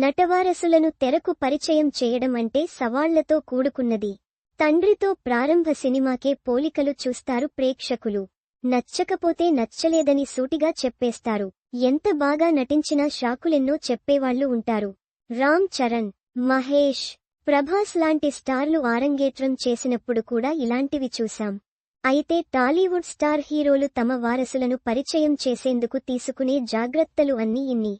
నటవారసులను తెరకు పరిచయం చేయడం అంటే సవాళ్ళతో కూడుకున్నది. తండ్రితో ప్రారంభ సినిమాకే పోలికలు చూస్తారు ప్రేక్షకులు. నచ్చకపోతే నచ్చలేదని సూటిగా చెప్పేస్తారు. ఎంత బాగా నటించినా షాకులెన్నో చెప్పేవాళ్ళు ఉంటారు. రామ్ చరణ్ మహేష్ ప్రభాస్ లాంటి స్టార్లు ఆరంగేట్రం చేసినప్పుడు కూడా ఇలాంటివి చూశాం. అయితే టాలీవుడ్ స్టార్ హీరోలు తమ వారసులను పరిచయం చేసేందుకు తీసుకునే జాగ్రత్తలు అన్నీ ఇన్ని.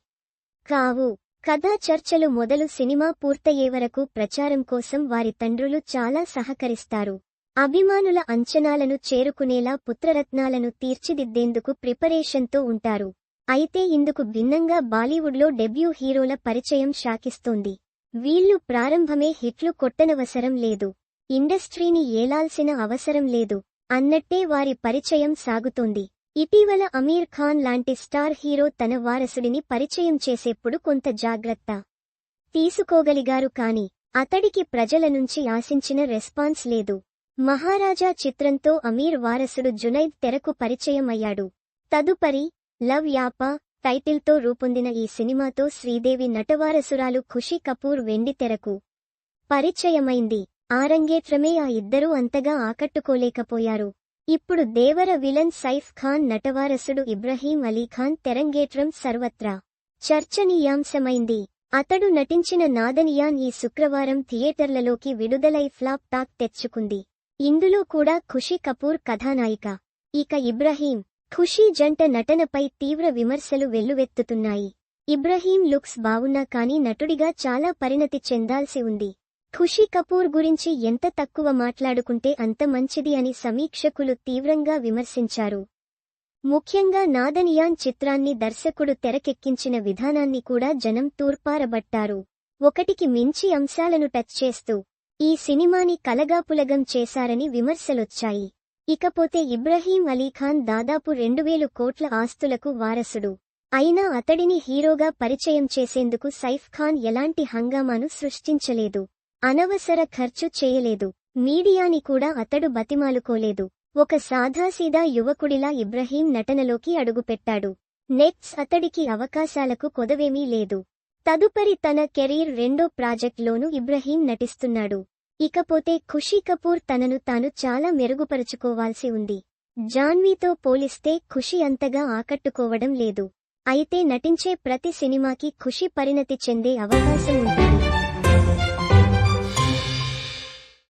కావు కథా చర్చలు మొదలు సినిమా పూర్తయ్యే వరకు ప్రచారం కోసం వారి తండ్రులు చాలా సహకరిస్తారు. అభిమానుల అంచనాలను చేరుకునేలా పుత్రరత్నాలను తీర్చిదిద్దేందుకు ప్రిపరేషన్తో ఉంటారు. అయితే ఇందుకు భిన్నంగా బాలీవుడ్లో డెబ్యూ హీరోల పరిచయం శాకిస్తోంది వీళ్ళు ప్రారంభమే హిట్లు కొట్టనవసరం లేదు. ఇండస్ట్రీని ఏలాల్సిన అవసరం లేదు. అన్నట్టే వారి పరిచయం సాగుతోంది. ఇటీవల అమీర్ ఖాన్ లాంటి స్టార్ హీరో తన వారసుడిని పరిచయం చేసేప్పుడు కొంత జాగ్రత్త తీసుకోగలిగారు కాని అతడికి ప్రజల నుంచి ఆశించిన రెస్పాన్స్ లేదు. మహారాజా చిత్రంతో అమీర్ వారసుడు జునైద్ తెరకు పరిచయం అయ్యాడు తదుపరి లవ్ యాపా టైటిల్తో రూపొందిన ఈ సినిమాతో శ్రీదేవి నటవారసురాలు ఖుషీ కపూర్ వెండి తెరకు పరిచయమైంది. ఆరంగేట్రమే ఆ ఇద్దరూ అంతగా ఆకట్టుకోలేకపోయారు. ఇప్పుడు దేవర విలన్ సైఫ్ ఖాన్ నటవారసుడు ఇబ్రహీం అలీఖాన్ తెరంగేట్రం సర్వత్రా. చర్చనీయాంశమైంది. అతడు నటించిన నాదనియాన్ ఈ శుక్రవారం థియేటర్లలోకి విడుదలై ఫ్లాప్ టాక్ తెచ్చుకుంది. ఇందులో కూడా ఖుషీ కపూర్ కథానాయిక. ఇక ఇబ్రహీం ఖుషీ జంట నటనపై తీవ్ర విమర్శలు వెల్లువెత్తుతున్నాయి. ఇబ్రహీం లుక్స్ బావున్నా కానీ నటుడిగా చాలా పరిణతి చెందాల్సి ఉంది. ఖుషీ కపూర్ గురించి ఎంత తక్కువ మాట్లాడుకుంటే అంత మంచిది అని సమీక్షకులు తీవ్రంగా విమర్శించారు. ముఖ్యంగా నాదనియాన్ చిత్రాన్ని దర్శకుడు తెరకెక్కించిన విధానాన్ని కూడా జనం తూర్పారబట్టారు. ఒకటికి మించి అంశాలను టచ్ చేస్తూ ఈ సినిమాని కలగాపులగం చేశారని విమర్శలొచ్చాయి. ఇకపోతే ఇబ్రహీం అలీఖాన్ దాదాపు రెండువేలు కోట్ల ఆస్తులకు వారసుడు. అయినా అతడిని హీరోగా పరిచయం చేసేందుకు సైఫ్ ఖాన్ ఎలాంటి హంగామాను సృష్టించలేదు. అనవసర ఖర్చు చేయలేదు. మీడియాని కూడా అతడు బతిమాలుకోలేదు. ఒక సాధాసీదా యువకుడిలా ఇబ్రహీం నటనలోకి అడుగుపెట్టాడు. నెట్స్ అతడికి అవకాశాలకు కొదవేమీ లేదు. తదుపరి తన కెరీర్ రెండో ప్రాజెక్ట్లోనూ ఇబ్రహీం నటిస్తున్నాడు. ఇకపోతే ఖుషీ కపూర్ తనను తాను చాలా మెరుగుపరుచుకోవాల్సి ఉంది. జాన్వీతో పోలిస్తే ఖుషి అంతగా ఆకట్టుకోవడం లేదు. అయితే నటించే ప్రతి సినిమాకి ఖుషి పరిణతి చెందే అవకాశం ఉంటుంది.